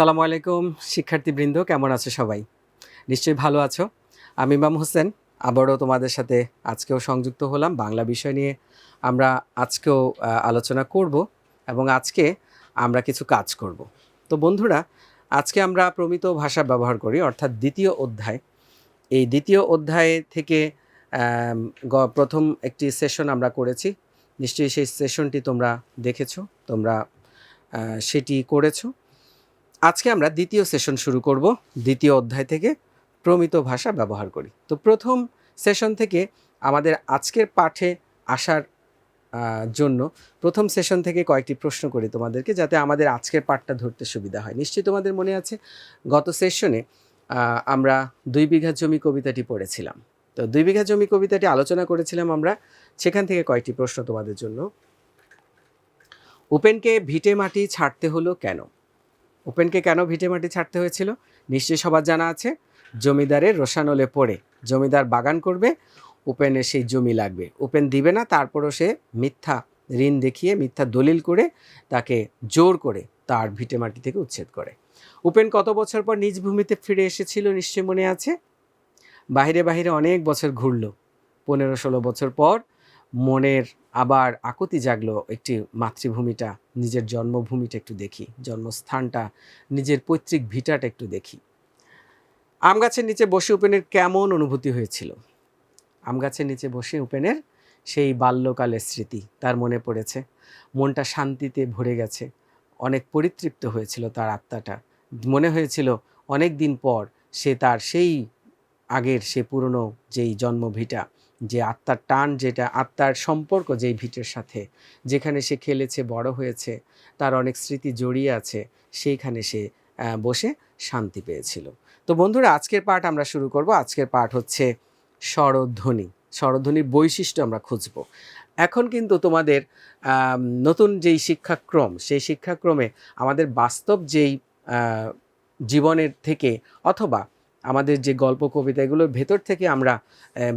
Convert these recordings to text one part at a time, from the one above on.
আসসালামু আলাইকুম, শিক্ষার্থীবৃন্দ, কেমন আছো সবাই? নিশ্চয়ই ভালো আছো। আমি ইমাম হোসেন, আবারও তোমাদের সাথে আজকেও সংযুক্ত হলাম বাংলা বিষয় নিয়ে। আমরা আজকেও আলোচনা করব এবং আজকে আমরা কিছু কাজ করব। তো বন্ধুরা, আজকে আমরা প্রমিত ভাষা ব্যবহার করি, অর্থাৎ দ্বিতীয় অধ্যায়। এই দ্বিতীয় অধ্যায় থেকে প্রথম একটি সেশন আমরা করেছি। নিশ্চয়ই সেই সেশনটি তোমরা দেখেছ, তোমরা সেটি করেছ। আজকে আমরা দ্বিতীয় সেশন শুরু করব, দ্বিতীয় অধ্যায় থেকে প্রমিত ভাষা ব্যবহার করি। তো প্রথম সেশন থেকে আমাদের আজকের পাঠে আসার জন্য প্রথম সেশন থেকে কয়েকটি প্রশ্ন করি তোমাদেরকে, যাতে আমাদের আজকের পাঠটা ধরতে সুবিধা হয়। নিশ্চয়ই তোমাদের মনে আছে, গত সেশনে আমরা দুই বিঘা জমি কবিতাটি পড়েছিলাম। তো দুই বিঘা জমি কবিতাটি আলোচনা করেছিলাম আমরা, সেখান থেকে কয়েকটি প্রশ্ন তোমাদের জন্য। উপেনকে ভিটে মাটি ছাড়তে হলো কেন? উপেনকে কেন ভিটে মাটি ছাড়তে হয়েছিল? নিশ্চয়ই সবার জানা আছে। জমিদারের রোশানলে পড়ে। জমিদার বাগান করবে উপেনের সেই জমি লাগবে। ওপেন দিবে না, তারপরও সে মিথ্যা ঋণ দেখিয়ে, মিথ্যা দলিল করে তাকে জোর করে তার ভিটে মাটি থেকে উচ্ছেদ করে। উপেন কত বছর পর নিজ ভূমিতে ফিরে এসেছিল নিশ্চয়ই মনে আছে? বাইরে বাইরে অনেক বছর ঘুরলো। পনেরো ষোলো বছর পর মনের আবার আকুতি জাগলো একটি মাতৃভূমিটা, নিজের জন্মভূমিটা একটু দেখি, জন্মস্থানটা, নিজের পৈতৃক ভিটাটা একটু দেখি। আম গাছের নিচে বসে উপেনের কেমন অনুভূতি হয়েছিল? আম গাছের নিচে বসে উপেনের সেই বাল্যকালের স্মৃতি, তার মনে পড়েছে। মনটা শান্তিতে ভরে গেছে। অনেক পরিতৃপ্ত হয়েছিল তার আত্মাটা। মনে হয়েছিল অনেক দিন পর সে তার সেই আগের, সে পুরনো যেই জন্মভিটা যে আত্মার টান, যেটা আত্মার সম্পর্ক যেই ভিটের সাথে, যেখানে সে খেলেছে, বড় হয়েছে, তার অনেক স্মৃতি জড়িয়ে আছে, সেইখানে সে বসে শান্তি পেয়েছিল। তো বন্ধুরা, আজকের পাঠ আমরা শুরু করব। আজকের পাঠ হচ্ছে স্বরধ্বনি। স্বরধ্বনির বৈশিষ্ট্য আমরা খুঁজব। এখন কিন্তু তোমাদের নতুন যেই শিক্ষাক্রম, সেই শিক্ষাক্রমে আমাদের বাস্তব যেই জীবনের থেকে অথবা আমাদের যে গল্প কবিতা, এগুলোর ভেতর থেকে আমরা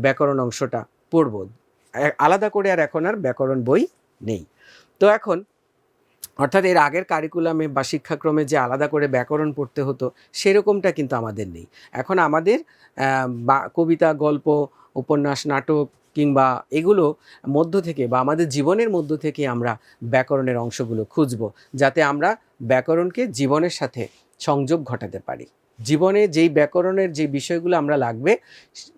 ব্যাকরণ অংশটা পড়ব। আলাদা করে আর এখন আর ব্যাকরণ বই নেই। তো এখন, অর্থাৎ এর আগের কারিকুলামে বা শিক্ষাক্রমে যে আলাদা করে ব্যাকরণ পড়তে হতো, সেরকমটা কিন্তু আমাদের নেই। এখন আমাদের কবিতা, গল্প, উপন্যাস, নাটক কিংবা এগুলো মধ্য থেকে বা আমাদের জীবনের মধ্য থেকে আমরা ব্যাকরণের অংশগুলো খুঁজব, যাতে আমরা ব্যাকরণকে জীবনের সাথে সংযোগ ঘটাতে পারি। জীবনে যেই ব্যাকরণের যে বিষয়গুলো আমরা লাগবে,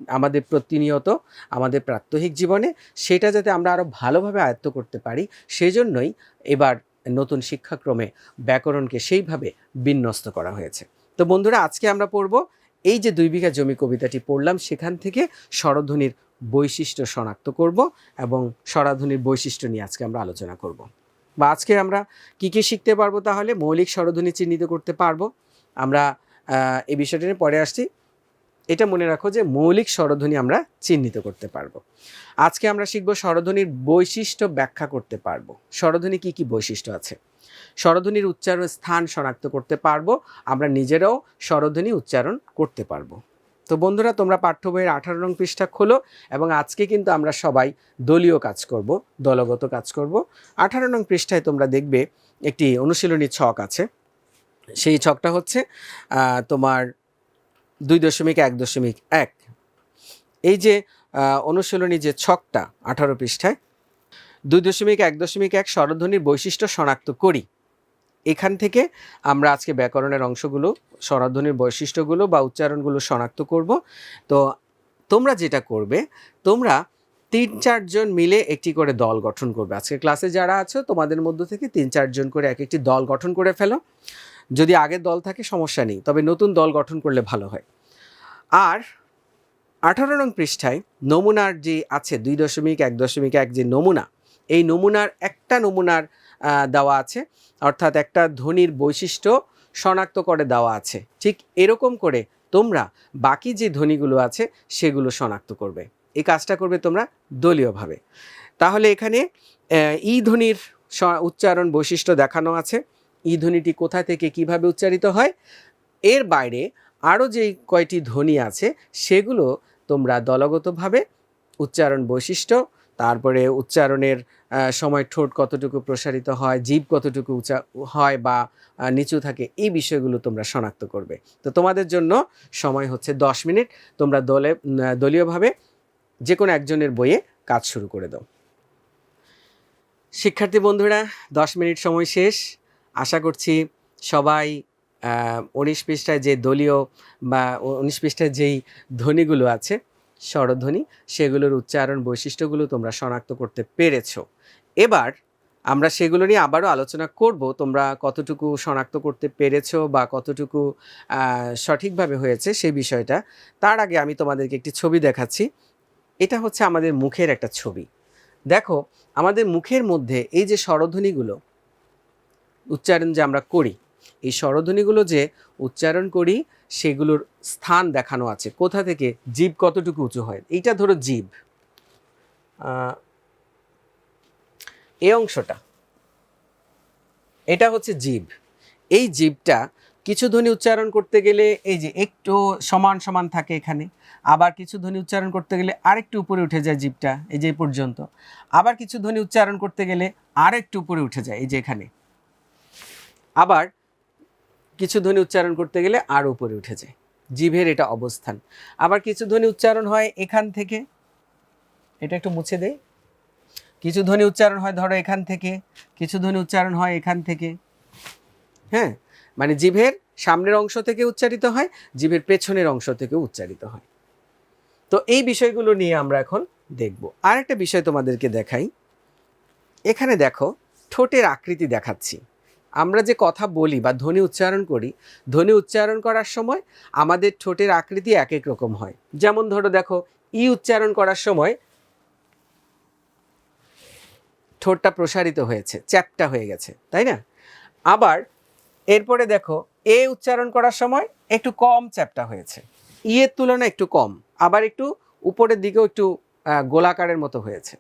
আমাদের প্রতিনিয়ত, আমাদের প্রাত্যহিক জীবনে, সেটা যাতে আমরা আরও ভালোভাবে আয়ত্ত করতে পারি, সেজন্যই এবার নতুন শিক্ষাক্রমে ব্যাকরণকে সেইভাবে বিন্যস্ত করা হয়েছে। তো বন্ধুরা, আজকে আমরা পড়ব এই যে দুই বিঘা জমি কবিতাটি পড়লাম, সেখান থেকে স্বরধ্বনির বৈশিষ্ট্য শনাক্ত করব এবং স্বরাধ্বনির বৈশিষ্ট্য নিয়ে আজকে আমরা আলোচনা করব। বা আজকে আমরা কী কী শিখতে পারব তাহলে, মৌলিক স্বরধ্বনি চিহ্নিত করতে পারব। আমরা এই বিষয়টি নিয়ে পরে আসছি। এটা মনে রাখো যে মৌলিক স্বরধ্বনি আমরা চিহ্নিত করতে পারব। আজকে আমরা শিখব স্বরধ্বনির বৈশিষ্ট্য ব্যাখ্যা করতে পারব। স্বরধ্বনি কি কি বৈশিষ্ট্য আছে? স্বরধ্বনির উচ্চারণ স্থান শনাক্ত করতে পারব। আমরা নিজেরাও স্বরধ্বনি উচ্চারণ করতে পারব। তো বন্ধুরা, তোমরা পাঠ্য বইয়ের আঠারো নং পৃষ্ঠা খোলো এবং আজকে কিন্তু আমরা সবাই দলীয় কাজ করব, দলগত কাজ করব। আঠারো নং পৃষ্ঠায় তোমরা দেখবে একটি অনুশীলনী ছক আছে। সেই ছকটা হচ্ছে তোমার দুই দশমিক এক দশমিক এক। এই যে অনুশীলনী যে ছকটা আঠারো পৃষ্ঠায়, দুই দশমিক এক দশমিক এক স্বরধ্বনির বৈশিষ্ট্য শনাক্ত করি। এখান থেকে আমরা আজকে ব্যাকরণের অংশগুলো, স্বরধ্বনির বৈশিষ্ট্যগুলো বা উচ্চারণগুলো শনাক্ত করব। তো তোমরা যেটা করবে, তোমরা তিন চারজন মিলে একটি করে দল গঠন করবে। আজকে ক্লাসে যারা আছো, তোমাদের মধ্য থেকে তিন চারজন করে এক একটি দল গঠন করে ফেলো। যদি আগের দল থাকে সমস্যা নেই, তবে নতুন দল গঠন করলে ভালো হয়। আর আঠারো নং পৃষ্ঠায় নমুনার যে আছে, দুই দশমিক এক দশমিক এক যে নমুনা, এই নমুনার একটা নমুনার দেওয়া আছে, অর্থাৎ একটা ধ্বনির বৈশিষ্ট্য শনাক্ত করে দেওয়া আছে। ঠিক এরকম করে তোমরা বাকি যে ধ্বনিগুলো আছে, সেগুলো শনাক্ত করবে। এই কাজটা করবে তোমরা দলীয়ভাবে। তাহলে এখানে ই ধ্বনির উচ্চারণ বৈশিষ্ট্য দেখানো আছে। ই ধ্বনিটি কোথা থেকে কীভাবে উচ্চারিত হয়? এর বাইরে আরও যেই কয়টি ধ্বনি আছে, সেগুলো তোমরা দলগতভাবে উচ্চারণ বৈশিষ্ট্য, তারপরে উচ্চারণের সময় ঠোঁট কতটুকু প্রসারিত হয়, জীব কতটুকু উঁচা, হয় বা নিচু থাকে, এই বিষয়গুলো তোমরা শনাক্ত করবে। তো তোমাদের জন্য সময় হচ্ছে দশ মিনিট। তোমরা দলে দলীয়ভাবে যে কোনো একজনের বইয়ে কাজ শুরু করে দাও। শিক্ষার্থী বন্ধুরা, দশ মিনিট সময় শেষ। আশা করছি সবাই উনিশ পৃষ্ঠায় যে দলীয় বা উনিশ পৃষ্ঠায় যেই ধ্বনিগুলো আছে, স্বরধ্বনি, সেগুলোর উচ্চারণ বৈশিষ্ট্যগুলো তোমরা শনাক্ত করতে পেরেছ। এবার আমরা সেগুলো নিয়ে আবারও আলোচনা করব, তোমরা কতটুকু শনাক্ত করতে পেরেছ বা কতটুকু সঠিকভাবে হয়েছে সেই বিষয়টা। তার আগে আমি তোমাদেরকে একটি ছবি দেখাচ্ছি। এটা হচ্ছে আমাদের মুখের একটা ছবি। দেখো, আমাদের মুখের মধ্যে এই যে স্বরধ্বনিগুলো উচ্চারণ যে আমরা করি, এই স্বরধ্বনিগুলো যে উচ্চারণ করি, সেগুলোর স্থান দেখানো আছে। কোথা থেকে? জীব কতটুকু উঁচু হয়? এইটা ধরো জীব। এই অংশটা। এটা হচ্ছে জীব। এই জীবটা কিছু ধ্বনি উচ্চারণ করতে গেলে এই যে একটু সমান সমান থাকে এখানে, আবার কিছু ধ্বনি উচ্চারণ করতে গেলে আরেকটু উপরে উঠে যায় জীবটা, এই যে পর্যন্ত। আবার কিছু ধ্বনি উচ্চারণ করতে গেলে আরেকটু উপরে উঠে যায়, এই যে এখানে। আবার কিছু ধ্বনি উচ্চারণ করতে গেলে আর উপরে উঠে যায়। জিভের এটা অবস্থান। আবার কিছু ধ্বনি উচ্চারণ হয় এখান থেকে। এটা একটু মুছে দেয় কিছু ধ্বনি উচ্চারণ হয়, ধরো, এখান থেকে। কিছু ধ্বনি উচ্চারণ হয় এখান থেকে। হ্যাঁ? মানে জিভের সামনের অংশ থেকে উচ্চারিত হয় জিভের পেছনের অংশ থেকে উচ্চারিত হয়। তো এই বিষয়গুলো নিয়ে আমরা এখন দেখব। আর একটা বিষয় তোমাদেরকে দেখাই। এখানে দেখো, ঠোঁটের আকৃতি দেখাচ্ছি। আমরা যে কথা বলি বা ধ্বনি উচ্চারণ করি, ধ্বনি উচ্চারণ করার সময় আমাদের ঠোঁটের আকৃতি এক এক রকম হয়। যেমন ধরো দেখো, ই উচ্চারণ করার সময় ঠোঁটটা প্রসারিত হয়েছে, চ্যাপটা হয়ে গেছে, তাই না? আবার এরপরে দেখো, এ উচ্চারণ করার সময় একটু কম চ্যাপটা হয়েছে। ইয়ের তুলনায় একটু কম, আবার একটু উপরের দিকেও একটু গোলাকারের মতো হয়েছে।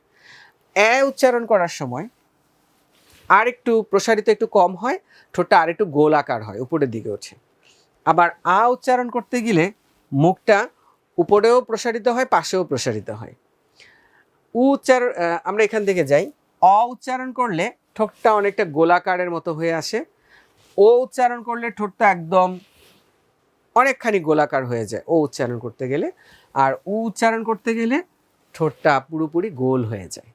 এ উচ্চারণ করার সময় আর একটু প্রসারিত একটু কম হয়, ঠোঁটটা আর একটু গোলাকার হয়, উপরের দিকে ওঠে আবার আ উচ্চারণ করতে গেলে মুখটা উপরেও প্রসারিত হয়, পাশেও প্রসারিত হয়। উ উচ্চারণ আমরা এখান থেকে যাই। অ উচ্চারণ করলে ঠোঁটটা অনেকটা গোলাকারের মতো হয়ে আসে। ও উচ্চারণ করলে ঠোঁটটা একদম অনেকখানি গোলাকার হয়ে যায়, ও উচ্চারণ করতে গেলে। আর উ উচ্চারণ করতে গেলে ঠোঁটটা পুরোপুরি গোল হয়ে যায়।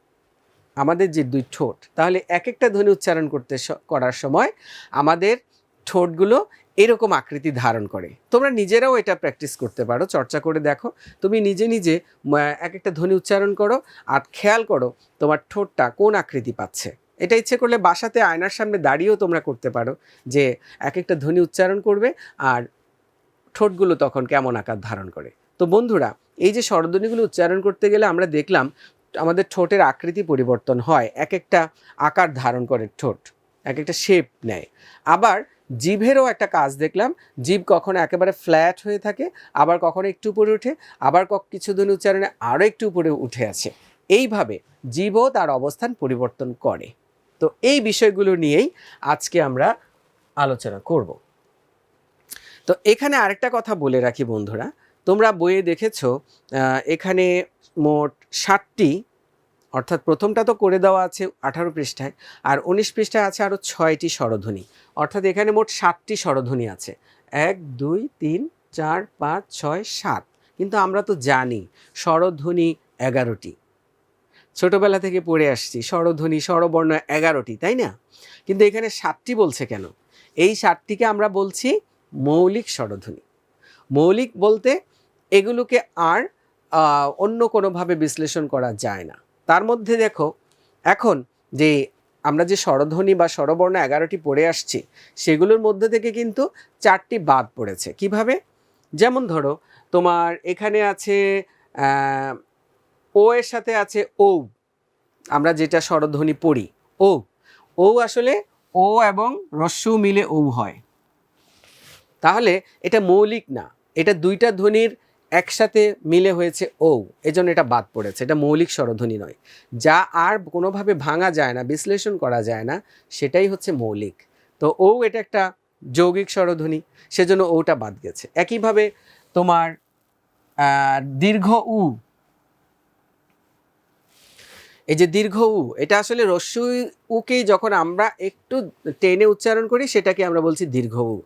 আমাদের যে দুই ঠোঁট, তাহলে এক একটা ধ্বনি উচ্চারণ করতে করার সময় আমাদের ঠোঁটগুলো এরকম আকৃতি ধারণ করে। তোমরা নিজেরাও এটা প্র্যাকটিস করতে পারো, চর্চা করে দেখো। তুমি নিজে নিজে এক একটা ধ্বনি উচ্চারণ করো আর খেয়াল করো তোমার ঠোঁটটা কোন আকৃতি পাচ্ছে। এটা ইচ্ছে করলে বাসাতে আয়নার সামনে দাঁড়িয়েও তোমরা করতে পারো যে এক একটা ধ্বনি উচ্চারণ করবে আর ঠোঁটগুলো তখন কেমন আকার ধারণ করে। তো বন্ধুরা, এই যে স্বরধ্বনিগুলো উচ্চারণ করতে গেলে আমরা দেখলাম আমাদের ঠোঁটের আকৃতি পরিবর্তন হয়। এক একটা আকার ধারণ করে ঠোঁট, এক একটা শেপ নেয়। আবার জিভেরও একটা কাজ দেখলাম, জিভ কখনো একেবারে ফ্ল্যাট হয়ে থাকে, আবার কখনো একটু উপরে উঠে আবার কক- কিছু দিন উচ্চারণে আরও একটু উপরে উঠে আছে। এইভাবে জীবও তার অবস্থান পরিবর্তন করে। তো এই বিষয়গুলো নিয়েই আজকে আমরা আলোচনা করব। তো এখানে আরেকটা কথা বলে রাখি বন্ধুরা, তোমরা বইয়ে দেখেছ এখানে মোট ষাটটি অর্থাৎ প্রথমটা তো করে দেওয়া আছে আঠারো পৃষ্ঠায়, আর উনিশ পৃষ্ঠায় আছে আরও ছয়টি স্বরধ্বনি। অর্থাৎ এখানে মোট সাতটি স্বরধ্বনি আছে। এক, দুই, তিন, চার, পাঁচ, ছয়, সাত। কিন্তু আমরা তো জানি স্বরধ্বনি এগারোটি। ছোটবেলা থেকে পড়ে আসছি, স্বরধ্বনি, স্বরবর্ণ এগারোটি, তাই না? কিন্তু এখানে সাতটি বলছে কেন? এই সাতটিকে আমরা বলছি মৌলিক স্বরধ্বনি। মৌলিক বলতে এগুলোকে আর অন্য কোনোভাবে বিশ্লেষণ করা যায় না। তার মধ্যে দেখো, এখন যে আমরা যে স্বরধ্বনি বা স্বরবর্ণ এগারোটি পড়ে আসছি, সেগুলোর মধ্যে থেকে কিন্তু চারটি বাদ পড়েছে। কীভাবে? যেমন ধরো, তোমার এখানে আছে ও এর সাথে আছে ও আমরা যেটা স্বরধ্বনি পড়ি ও ও আসলে ও এবং রস্যু মিলে ও হয়। তাহলে এটা মৌলিক না, এটা দুইটা ধ্বনির একসাথে মিলে হয়েছে ও এজন্য এটা বাদ পড়েছে। এটা মৌলিক স্বরধ্বনি নয়। যা আর কোনোভাবে ভাঙা যায় না, বিশ্লেষণ করা যায় না, সেটাই হচ্ছে মৌলিক। তো ও এটা একটা যৌগিক স্বরধ্বনি, সেজন্য ওটা বাদ গেছে। একইভাবে তোমার দীর্ঘ উ এই যে দীর্ঘ উ, এটা আসলে রস্যু উকেই যখন আমরা একটু টেনে উচ্চারণ করি, সেটাকে আমরা বলছি দীর্ঘ উ।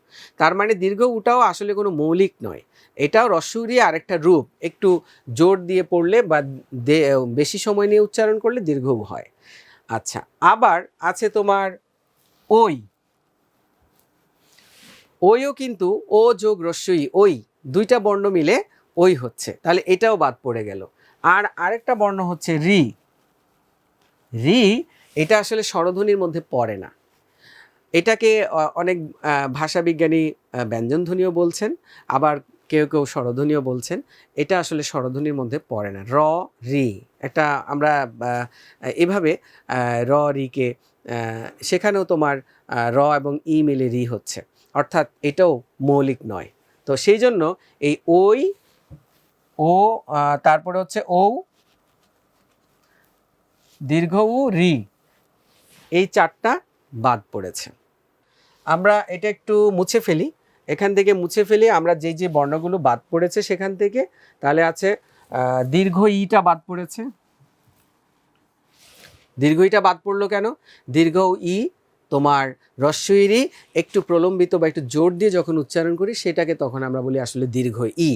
তার মানে দীর্ঘ উটাও আসলে কোনো মৌলিক নয়। এটাও রস্যুরই আরেকটা রূপ। একটু জোর দিয়ে পড়লে বা বেশি সময় নিয়ে উচ্চারণ করলে দীর্ঘ উ হয়। আচ্ছা আবার আছে তোমার ওই ওইও কিন্তু ও যোগ রস্যই ওই দুইটা বর্ণ মিলে ওই হচ্ছে। তাহলে এটাও বাদ পড়ে গেল। আর আরেকটা বর্ণ হচ্ছে রি। রি, এটা আসলে স্বরধ্বনির মধ্যে পড়ে না। এটাকে অনেক ভাষাবিজ্ঞানী ব্যঞ্জনধ্বনিও বলছেন, আবার কেউ কেউ স্বরধ্বনিও বলছেন। এটা আসলে স্বরধ্বনির মধ্যে পড়ে না। র, রি, একটা আমরা এভাবে র, রিকে সেখানেও তোমার র এবং ই মিলে রি হচ্ছে। অর্থাৎ এটাও মৌলিক নয়। তো সেই জন্য এই ওই ও তারপরে হচ্ছে ও দীর্ঘ উ রি। এই চারটা বাদ পড়েছে। আমরা এটা একটু মুছে ফেলি। এখান থেকে মুছে ফেলি আমরা যে যে বর্ণগুলো বাদ পড়েছে সেখান থেকে, তাহলে আছে দীর্ঘ ইটা বাদ পড়েছে। দীর্ঘ ইটা বাদ পড়ল কেন? দীর্ঘ ই তোমার রস্বইরি একটু প্রলম্বিত বা একটু জোর দিয়ে যখন উচ্চারণ করি, সেটাকে তখন আমরা বলি আসলে দীর্ঘ ই।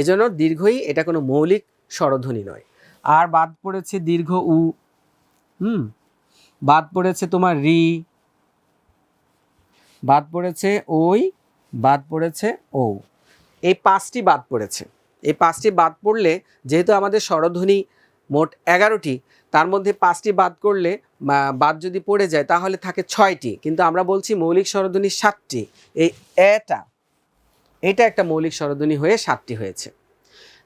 এজন্য দীর্ঘ ই এটা কোনো মৌলিক স্বরধ্বনি নয়। আর বাদ পড়েছে দীর্ঘ উ। হুম। বাদ পড়েছে তোমার রি। বাদ পড়েছে ওই, বাদ পড়েছে ও এই পাঁচটি বাদ পড়েছে। এই পাঁচটি বাদ পড়লে, যেহেতু আমাদের স্বরধ্বনি মোট এগারোটি, তার মধ্যে পাঁচটি বাদ করলে বাদ যদি পড়ে যায়, তাহলে থাকে ছয়টি। কিন্তু আমরা বলছি মৌলিক স্বরধ্বনি সাতটি। এই এটা এটা একটা মৌলিক স্বরধ্বনি হয়ে সাতটি হয়েছে।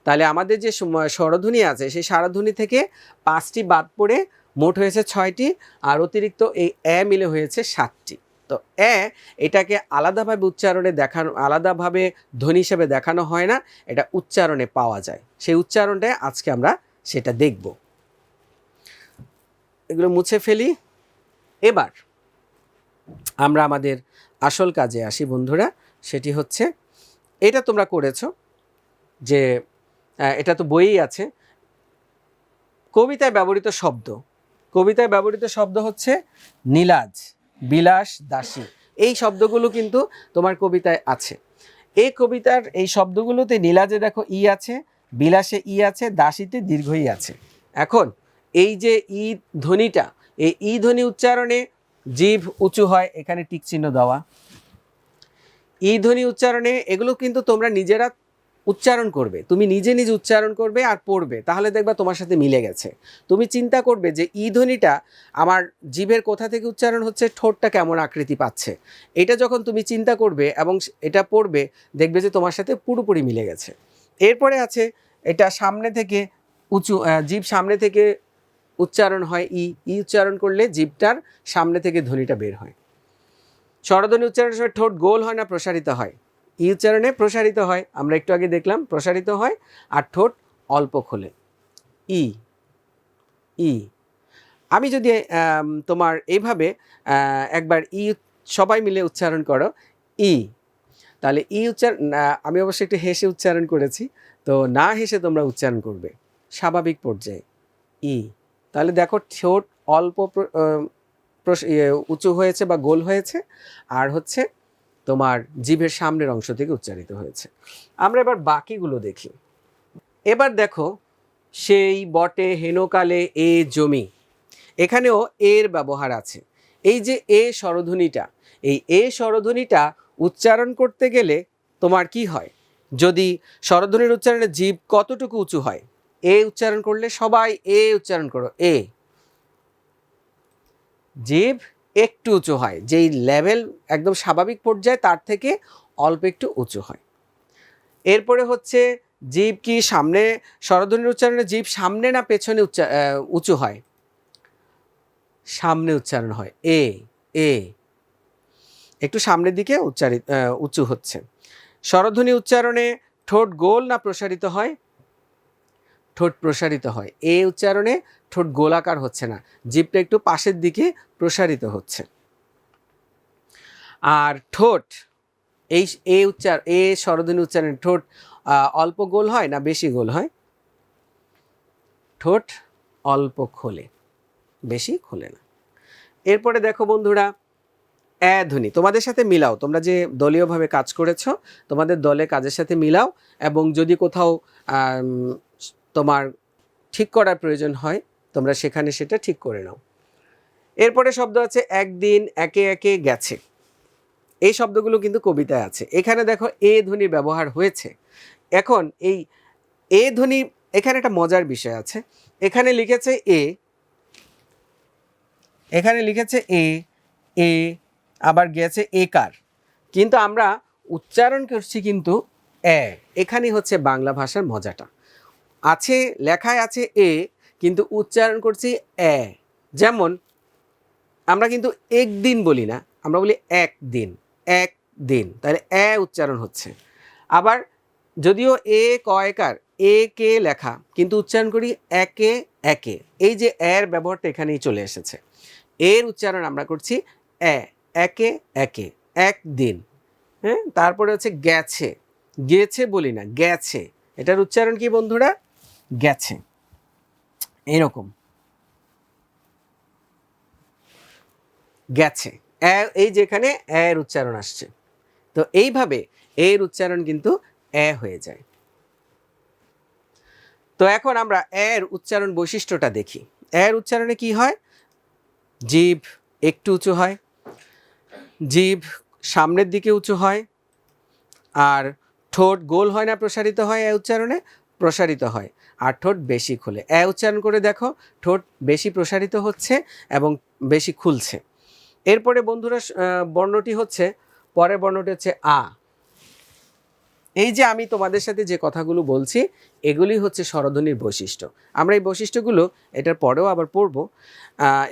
তাহলে আমাদের যে স্বরধ্বনি আছে, সেই স্বরধ্বনি থেকে পাঁচটি বাদ পড়ে মোট হয়েছে ছয়টি, আর অতিরিক্ত এই এ মিলে হয়েছে সাতটি। তো এ এটাকে আলাদাভাবে উচ্চারণে দেখানো, আলাদাভাবে ধ্বনি হিসেবে দেখানো হয় না, এটা উচ্চারণে পাওয়া যায়। সেই উচ্চারণটায় আজকে আমরা সেটা দেখব। এগুলো মুছে ফেলি। এবার আমরা আমাদের আসল কাজে আসি বন্ধুরা, সেটি হচ্ছে, এটা তোমরা করেছ যে এটা তো বইই আছে, কবিতায় ব্যবহৃত শব্দ। কবিতায় ব্যবহৃত শব্দ হচ্ছে নীলাজ, বিলাস, দাসী। এই শব্দগুলো কিন্তু তোমার কবিতায় আছে। এই কবিতার এই শব্দগুলোতে নীলাজে দেখো ই আছে, বিলাসে ই আছে, দাসীতে দীর্ঘ ই আছে। এখন এই যে ই ধ্বনিটা, এই ই ধ্বনি উচ্চারণে জিভ উঁচু হয়, এখানে টিক চিহ্ন দেওয়া। ই ধ্বনি উচ্চারণে এগুলো কিন্তু তোমরা নিজেরা উচ্চারণ করবে। তুমি নিজে নিজে উচ্চারণ করবে আর পড়বে। তাহলে দেখবা তোমার সাথে মিলে গেছে। তুমি চিন্তা করবে যে, ই ধ্বনিটা আমার জিভের কোথা থেকে উচ্চারণ হচ্ছে? ঠোঁটটা কেমন আকৃতি পাচ্ছে? এটা যখন তুমি চিন্তা করবে এবং এটা পড়বে, দেখবে যে তোমার সাথে পুরোপুরি মিলে গেছে। এরপরে আছে, এটা সামনে থেকে উঁচু জীব সামনে থেকে উচ্চারণ হয় ই। ই উচ্চারণ করলে জীবটার সামনে থেকে ধ্বনিটা বের হয়। স্বরধ্বনি উচ্চারণের সময় ঠোঁট গোল হয় না, প্রসারিত হয়। ই উচ্চারণে প্রসারিত হয়। আমরা একটু আগে দেখলাম প্রসারিত হয় আর ঠোঁট অল্প খোলে। ই ই। আমি যদি তোমার এইভাবে একবার ই সবাই মিলে উচ্চারণ করো ই। তাহলে ই উচ্চারণ আমি অবশ্যই একটু হেসে উচ্চারণ করেছি তো না হেসে তোমরা উচ্চারণ করবে। স্বাভাবিক পর্যায়ে ই। তাহলে দেখো ঠোঁট অল্প ইয়ে, উঁচু হয়েছে বা গোল হয়েছে আর হচ্ছে তোমার জিভের সামনের অংশ থেকে উচ্চারিত হয়েছে। আমরা এবার বাকিগুলো দেখি। এবার দেখো, সেই বটে হেনকালে এ জমি। এখানেও এর ব্যবহার আছে। এই যে এ স্বরধ্বনিটা, এই এ স্বরধ্বনিটা উচ্চারণ করতে গেলে তোমার কি হয়? যদি স্বরধ্বনির উচ্চারণে জীব কতটুকু উঁচু হয়? এ উচ্চারণ করলে সবাই এ উচ্চারণ করো, এ। জীব একটু উঁচু হয়। যেই লেভেল একদম স্বাভাবিক পর্যায়ে তার থেকে অল্প একটু উঁচু হয়। এরপরে হচ্ছে জীব কি সামনে, স্বরধ্বনির উচ্চারণে জীব সামনে না পেছনে উঁচু হয়? সামনে উচ্চারণ হয়। এ এ। একটু সামনের দিকে উচ্চারিত উঁচু হচ্ছে। স্বরধ্বনি উচ্চারণে ঠোঁট গোল না প্রসারিত হয়? ঠোঁট প্রসারিত হয়। এ উচ্চারণে ঠোঁট গোলাকার হচ্ছে না, জিভটা একটু পাশের দিকে প্রসারিত হচ্ছে। আর ঠোঁট, এই এ উচ্চার, এ স্বরধ্বনি উচ্চারণে ঠোঁট অল্প গোল হয় না বেশি গোল হয়? ঠোঁট অল্প খোলে, বেশি খোলে না। এরপরে দেখো বন্ধুরা অ্যা ধ্বনি, তোমাদের সাথে মিলাও, তোমরা যে দলীয়ভাবে কাজ করেছ, তোমাদের দলে কাজের সাথে মিলাও, এবং যদি কোথাও তোমার ঠিক করার প্রয়োজন হয় তোমরা সেখানে সেটা ঠিক করে নাও। এরপরে শব্দ আছে, একদিন একে একে গেছে। এই শব্দগুলো কিন্তু কবিতায় আছে। এখানে দেখো, এ ধ্বনির ব্যবহার হয়েছে। এখন এই এ ধ্বনি এখানে একটা মজার বিষয় আছে। এখানে লিখেছে, এ এখানে লিখেছে, এ এ আবার গেছে একার কিন্তু আমরা উচ্চারণ করছি কিন্তু, এ এখানেই হচ্ছে বাংলা ভাষার মজাটা। আছে, লেখায় আছে, এ কিন্তু উচ্চারণ করছি এ। যেমন, আমরা কিন্তু একদিন বলি না, আমরা বলি একদিন একদিন। তাহলে এ উচ্চারণ হচ্ছে। আবার যদিও এ কয়কার, এ কে লেখা, কিন্তু উচ্চারণ করি একে একে। এই যে এর ব্যবহারটা এখানেই চলে এসেছে। এর উচ্চারণ আমরা করছি এ, একে একে, একদিন। হ্যাঁ? তারপরে হচ্ছে গেছে। গেছে বলি না, গেছে। এটার উচ্চারণ কি বন্ধুরা? গেছে। এরকম। গেছে। এই যেখানে এর উচ্চারণ আসছে। তো এইভাবে এর উচ্চারণ কিন্তু এ হয়ে যায়। তো এখন আমরা এর উচ্চারণ বৈশিষ্ট্যটা দেখি। এর উচ্চারণে কি হয়? জিভ একটু উঁচু হয়। জিভ সামনের দিকে উঁচু হয়। আর ঠোঁট গোল হয় না প্রসারিত হয় এ উচ্চারণে? প্রসারিত হয়। আর ঠোঁট বেশি খুলে। এ উচ্চারণ করে দেখো, ঠোঁট বেশি প্রসারিত হচ্ছে এবং বেশি খুলছে। এরপরে বন্ধুরা বর্ণটি হচ্ছে, পরের বর্ণটি হচ্ছে আ। এই যে আমি তোমাদের সাথে যে কথাগুলো বলছি, এগুলি হচ্ছে স্বরধ্বনির বৈশিষ্ট্য। আমরা এই বৈশিষ্ট্যগুলো এটার পরেও আবার পড়ব।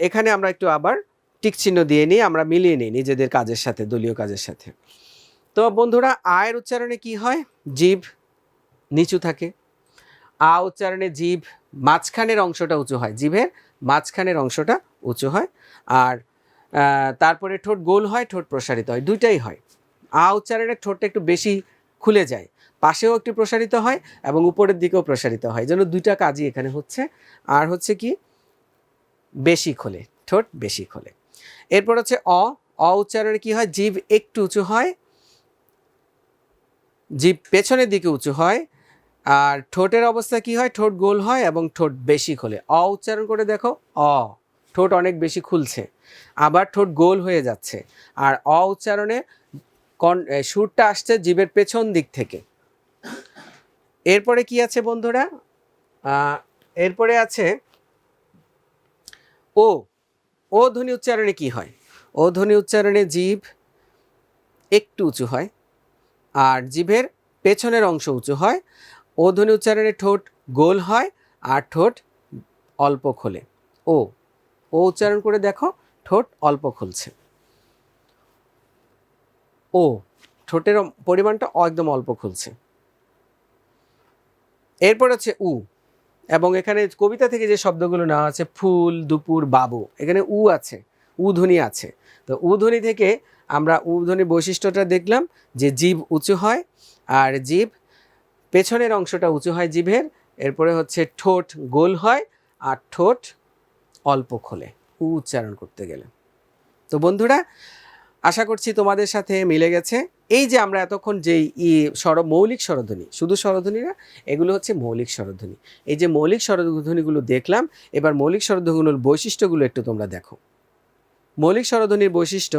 এখানে আমরা একটু আবার টিক চিহ্ন দিয়ে নিই, আমরা মিলিয়ে নিই নিজেদের কাজের সাথে, দলীয় কাজের সাথে। তো বন্ধুরা, আয়ের উচ্চারণে কি হয়? জীব নিচু থাকে। আ উচ্চারণে জীব মাঝখানের অংশটা উঁচু হয় জিভের মাঝখানের অংশটা উঁচু হয় আর তারপরে ঠোঁট গোল হয়, ঠোঁট প্রসারিত হয়, দুইটাই হয়। আ উচ্চারণে ঠোঁটটা একটু বেশি খুলে যায়, পাশেও একটু প্রসারিত হয় এবং উপরের দিকেও প্রসারিত হয় যেন দুইটা কাজই এখানে হচ্ছে। আর হচ্ছে কি, বেশি খোলে, ঠোঁট বেশি খোলে। এরপর হচ্ছে অ অ উচ্চারণে কি হয়? জীব একটু উঁচু হয়, জীব পেছনের দিকে উঁচু হয় আর ঠোঁটের অবস্থা কি হয়? ঠোঁট গোল হয় এবং ঠোঁট বেশি খোলে। অ উচ্চারণ করে দেখো, অ। ঠোঁট অনেক বেশি খুলছে, আবার ঠোঁট গোল হয়ে যাচ্ছে। আর অ উচ্চারণে কন সুরটা আসছে জীবের পেছন দিক থেকে। এরপরে কি আছে বন্ধুরা? এরপরে আছে ও। ও ধ্বনি উচ্চারণে কি হয়? ও ধ্বনি উচ্চারণে জীব একটু উঁচু হয়, আর জিভের পেছনের অংশ উঁচু হয় ও ধ্বনি উচ্চারণে ঠোঁট গোল হয় আর ঠোঁট অল্প খোলে। ও ও উচ্চারণ করে দেখো, ঠোঁট অল্প খুলছে। ও, ঠোঁটের পরিমাণটা একদম অল্প খুলছে। এরপর হচ্ছে উ, এবং এখানে কবিতা থেকে যে শব্দগুলো নেওয়া আছে, ফুল, দুপুর, বাবু, এখানে উ আছে, উ ধ্বনি আছে। তো উ ধ্বনি থেকে আমরা উ ধ্বনির বৈশিষ্ট্যটা দেখলাম যে জীব উঁচু হয় আর জীব পেছনের অংশটা উঁচু হয় জিভের, এরপরে হচ্ছে ঠোঁট গোল হয় আর ঠোঁট অল্প খোলে উচ্চারণ করতে গেলে। তো বন্ধুরা, আশা করছি তোমাদের সাথে মিলে গেছে। এই যে আমরা এতক্ষণ যেই ই স্বর, মৌলিক স্বরধ্বনি, শুধু স্বরধ্বনি না, এগুলো হচ্ছে মৌলিক স্বরধ্বনি। এই যে মৌলিক স্বরধ্বনিগুলো দেখলাম, এবার মৌলিক স্বরধ্বনিগুলোর বৈশিষ্ট্যগুলো একটু তোমরা দেখো। মৌলিক স্বরধ্বনির বৈশিষ্ট্য,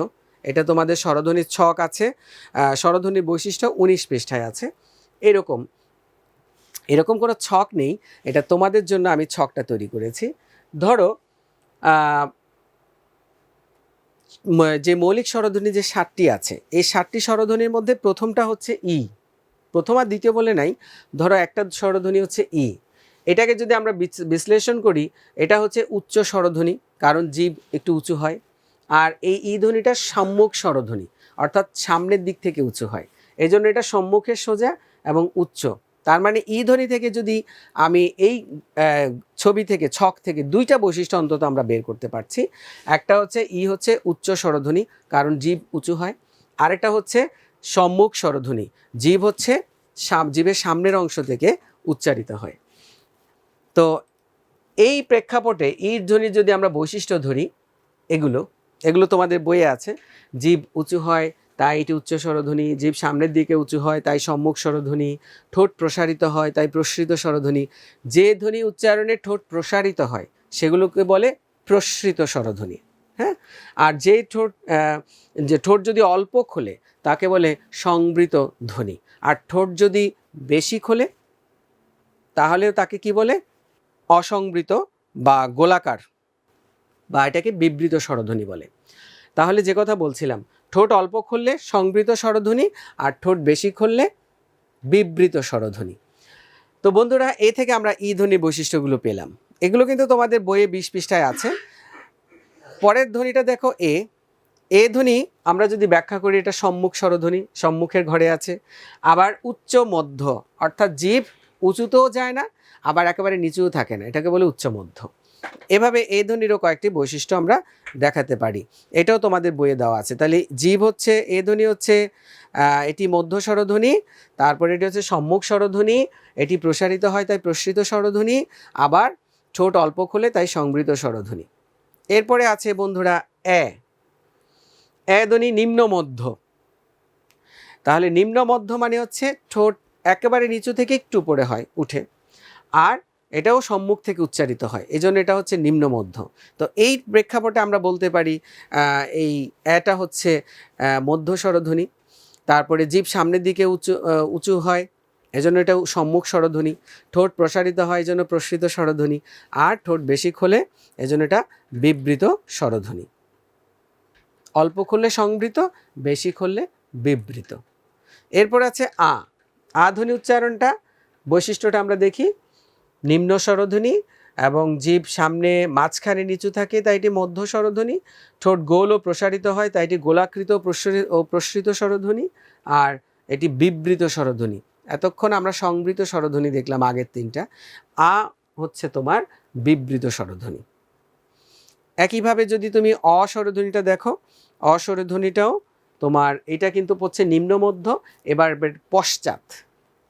এটা তোমাদের স্বরধ্বনির ছক আছে স্বরধ্বনির বৈশিষ্ট্য উনিশ পৃষ্ঠায় আছে। এরকম এরকম কোনো ছক নেই। এটা তোমাদের জন্য আমি ছকটা তৈরি করেছি। ধরো যে মৌলিক স্বরধ্বনি যে সাতটি আছে, এই সাতটি স্বরধ্বনির মধ্যে প্রথমটা হচ্ছে ই। প্রথম আর দ্বিতীয় বলে নাই। ধরো একটা স্বরধ্বনি হচ্ছে ই। এটাকে যদি আমরা বিশ্লেষণ করি, এটা হচ্ছে উচ্চ স্বরধ্বনি, কারণ জীব একটু উঁচু হয়। আর এই ই ধ্বনিটা সম্মুখ স্বরধ্বনি, অর্থাৎ সামনের দিক থেকে উঁচু হয়। এই জন্য এটা সম্মুখের সোজা এবং উচ্চ। তার মানে ধ্বনি থেকে যদি আমি এই ছবি থেকে, ছক থেকে দুইটা বৈশিষ্ট্য অন্তত আমরা বের করতে পারছি। একটা হচ্ছে ই হচ্ছে উচ্চ স্বরধ্বনি, কারণ জীব উঁচু হয়। আরেকটা হচ্ছে সম্মুখ স্বরধ্বনি, জীব হচ্ছে জীবের সামনের অংশ থেকে উচ্চারিত হয়। তো এই প্রেক্ষাপটে ঈর ধ্বনির যদি আমরা বৈশিষ্ট্য ধরি, এগুলো এগুলো তোমাদের বইয়ে আছে। জীব উঁচু হয় তাই এটি উচ্চ স্বরধ্বনি, জীব সামনের দিকে উঁচু হয়, তাই সম্মুখ স্বরধ্বনি, ঠোঁট প্রসারিত হয়, তাই প্রসৃত স্বরধ্বনি। যে ধ্বনি উচ্চারণে ঠোঁট প্রসারিত হয়, সেগুলোকে বলে প্রসৃত স্বরধ্বনি হ্যাঁ? আর যে ঠোঁট যে ঠোঁট যদি অল্প খোলে, তাকে বলে সংবৃত ধ্বনি। আর ঠোঁট যদি বেশি খোলে তাহলে তাকে কি বলে? অসংবৃত বা গোলাকার, বা এটাকে বিবৃত স্বরধ্বনি বলে। তাহলে যে কথা বলছিলাম ঠোঁট অল্প খুললে সংবৃত স্বরধ্বনি আর ঠোঁট বেশি খুললে বিবৃত স্বরধ্বনি। তো বন্ধুরা, এ থেকে আমরা ই ধ্বনির বৈশিষ্ট্যগুলো পেলাম। এগুলো কিন্তু তোমাদের বইয়ে বিশ পৃষ্ঠায় আছে। পরের ধ্বনিটা দেখো এ। এ ধ্বনি আমরা যদি ব্যাখ্যা করি, এটা সম্মুখ স্বরধ্বনি, সম্মুখের ঘরে আছে। আবার উচ্চ মধ্য, অর্থাৎ জীব উঁচুতেও যায় না, আবার একেবারে নিচুও থাকে না। এটাকে বলে উচ্চ মধ্য। এভাবে এই ধ্বনিরও কয়েকটি বৈশিষ্ট্য আমরা দেখাতে পারি। এটাও তোমাদের বইয়ে দেওয়া আছে। তাহলে জীব হচ্ছে, এ ধ্বনি হচ্ছে এটি মধ্য স্বরধ্বনি, তারপরে এটি হচ্ছে সম্মুখ স্বরধ্বনি, এটি প্রসারিত হয় তাই প্রসৃত স্বরধ্বনি, আবার ঠোঁট অল্প খোলে তাই সংবৃত স্বরধ্বনি। এরপরে আছে বন্ধুরা এ। এ ধ্বনি নিম্ন মধ্য। তাহলে নিম্ন মধ্য মানে হচ্ছে ঠোঁট একেবারে নিচু থেকে একটু উপরে হয়, উঠে। আর এটাও সম্মুখ থেকে উচ্চারিত হয়। এজন্য এটা হচ্ছে নিম্ন মধ্য। তো এই প্রেক্ষাপটে আমরা বলতে পারি এই এটা হচ্ছে মধ্য স্বরধ্বনি, তারপরে জীব সামনের দিকে উঁচু উঁচু হয়, এজন্য এটা সম্মুখ স্বরধ্বনি, ঠোঁট প্রসারিত হয়, এজন্য প্রসৃত স্বরধ্বনি, আর ঠোঁট বেশি খোলে, এজন্য এটা বিবৃত স্বরধ্বনি। অল্প খুললে সংবৃত, বেশি খুললে বিবৃত। এরপর আছে আ। আ ধ্বনি উচ্চারণটা, বৈশিষ্ট্যটা আমরা দেখি। নিম্ন স্বরধ্বনি এবং জীব সামনে মাঝখানে নিচু থাকে, তাই এটি মধ্য স্বরধ্বনি। ঠোঁট গোল ও প্রসারিত হয়, তাই এটি গোলাকৃত ও ও প্রসৃত স্বরধ্বনি। আর এটি বিবৃত স্বরধ্বনি। এতক্ষণ আমরা সংবৃত স্বরধ্বনি দেখলাম আগের তিনটা। আ হচ্ছে তোমার বিবৃত স্বরধ্বনি। একইভাবে যদি তুমি অস্বরধ্বনিটা দেখো অস্বরধ্বনিটাও তোমার, এটা কিন্তু পড়ছে নিম্ন মধ্য এবার এবার পশ্চাৎ।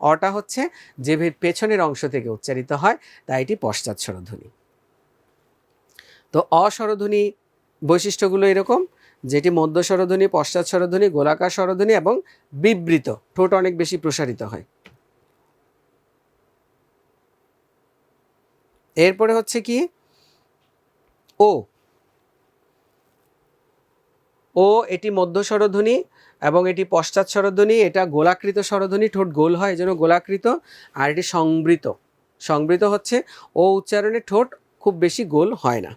অটা হচ্ছে ভে- পেছনের অংশ থেকে উচ্চারিত হয়, তাই এটি পশ্চাৎ স্বরধ্বনি। তো অস্বরধ্বনি বৈশিষ্ট্যগুলো এরকম, যেটি মধ্য স্বরধ্বনি, পশ্চাৎ স্বরধ্বনি, গোলাকার স্বরধ্বনি এবং বিবৃত, ঠোঁট অনেক বেশি প্রসারিত হয়। এরপরে হচ্ছে কি? ও। ও এটি মধ্য স্বরধ্বনি এবং এটি পশ্চাৎ স্বরধ্বনি এটা গোলাকৃত স্বরধ্বনি ঠোঁট গোল হয়, এজন্য গোলাকৃত, আর এটি সংবৃত। সংবৃত হচ্ছে, ও উচ্চারণে ঠোঁট খুব বেশি গোল হয় না।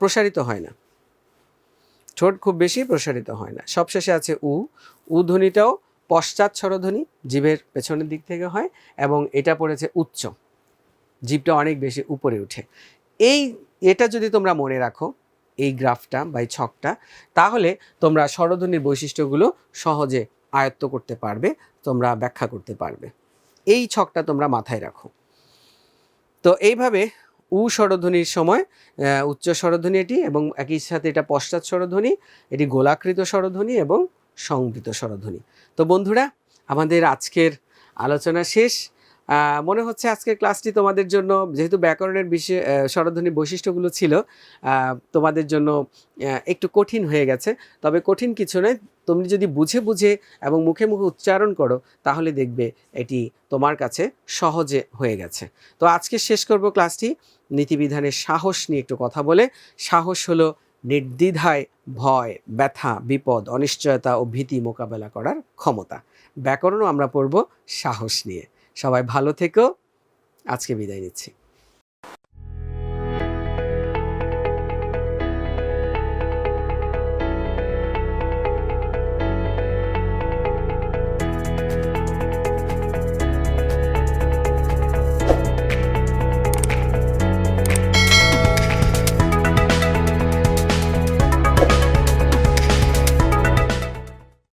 প্রসারিত হয় না। ঠোঁট খুব বেশি প্রসারিত হয় না। সবশেষে আছে উ। উ ধ্বনিটাও পশ্চাৎ স্বরধ্বনি জীবের পেছনের দিক থেকে হয়, এবং এটা পড়েছে উচ্চ। জীবটা অনেক বেশি উপরে উঠে। এই, এটা যদি তোমরা মনে রাখো এই গ্রাফটা বা এই ছকটা, তাহলে তোমরা স্বরধ্বনির বৈশিষ্ট্যগুলো সহজে আয়ত্ত করতে পারবে, তোমরা ব্যাখ্যা করতে পারবে। এই ছকটা তোমরা মাথায় রাখো। তো এইভাবে উ স্বরধ্বনির সময় উচ্চ স্বরধ্বনি এটি এবং একই সাথে এটা পশ্চাৎ স্বরধ্বনি, এটি গোলাকৃত স্বরধ্বনি এবং সংবৃত স্বরধ্বনি। তো বন্ধুরা, আমাদের আজকের আলোচনা শেষ। মনে হচ্ছে আজকের ক্লাসটি তোমাদের জন্য যেহেতু ব্যাকরণের আহ, স্বরধ্বনি বৈশিষ্ট্যগুলো ছিল তোমাদের জন্য একটু কঠিন হয়ে গেছে। তবে কঠিন কিছু নয় তুমি যদি বুঝে বুঝে এবং মুখে মুখে উচ্চারণ করো তাহলে দেখবে এটি তোমার কাছে সহজে হয়ে গেছে। তো আজকে শেষ করব ক্লাসটি নীতিবিধানের সাহস নিয়ে একটু কথা বলে সাহস হলো নির্দ্বিধায় ভয় ব্যথা বিপদ অনিশ্চয়তা ও ভীতি মোকাবেলা করার ক্ষমতা। ব্যাকরণও আমরা পড়ব সাহস নিয়ে। সবাই ভালো থেকো। আজকে বিদায় নিচ্ছি।